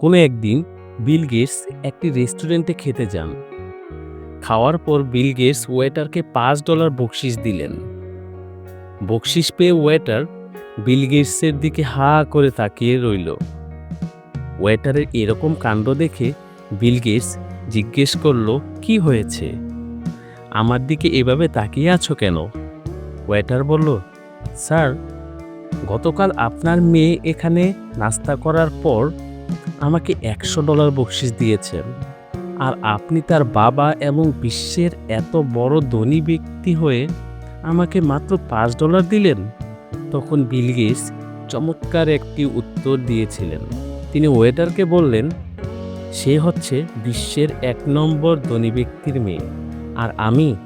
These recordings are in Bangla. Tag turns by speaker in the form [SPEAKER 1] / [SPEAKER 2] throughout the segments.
[SPEAKER 1] কোনো একদিন বিল গেটস একটি রেস্টুরেন্টে খেতে যান। খাওয়ার পর বিল গেটস ওয়েটারকে পাঁচ ডলার বকশিস দিলেন। বকশিস পেয়ে ওয়েটার বিল গেটসের দিকে হা করে তাকিয়ে রইল। ওয়েটারের এরকম কাণ্ড দেখে বিল গেটস জিজ্ঞেস করল, কি হয়েছে? আমার দিকে এভাবে তাকিয়ে আছো কেন? ওয়েটার বলল, স্যার, গতকাল আপনার মেয়ে এখানে নাস্তা করার পর আমাকে একশো ডলার বকশিস দিয়েছেন আর আপনি তার বাবা এবং বিশ্বের এত বড় ধনী ব্যক্তি হয়ে আমাকে মাত্র পাঁচ ডলার দিলেন? তখন বিল গেটস চমৎকার একটি উত্তর দিয়েছিলেন। তিনি ওয়েটারকে বললেন, সে হচ্ছে বিশ্বের এক নম্বর ধনী ব্যক্তির মেয়ে, আর আমি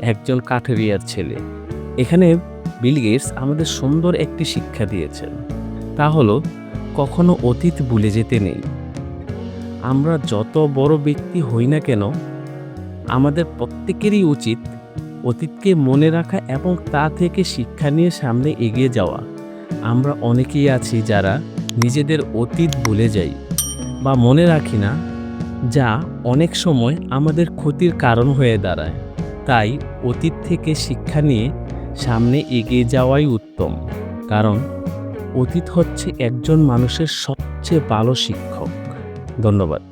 [SPEAKER 1] একজন কাঠেরিয়ার ছেলে। এখানে বিল গেটস আমাদের সুন্দর একটি শিক্ষা দিয়েছেন। তা হলো কখনো অতীত ভুলে যেতে নেই। আমরা যত বড় ব্যক্তি হই না কেন, আমাদের প্রত্যেকেরই উচিত অতীতকে মনে রাখা এবং তা থেকে শিক্ষা নিয়ে সামনে এগিয়ে যাওয়া। আমরা অনেকেই আছি যারা নিজেদের অতীত ভুলে যাই বা মনে রাখি না, যা অনেক সময় আমাদের ক্ষতির কারণ হয়ে দাঁড়ায়। তাই অতীত থেকে শিক্ষা নিয়ে সামনে এগিয়ে যাওয়াই উত্তম। কারণ অতীত হচ্ছে একজন মানুষের সবচেয়ে ভালো শিক্ষক। ধন্যবাদ।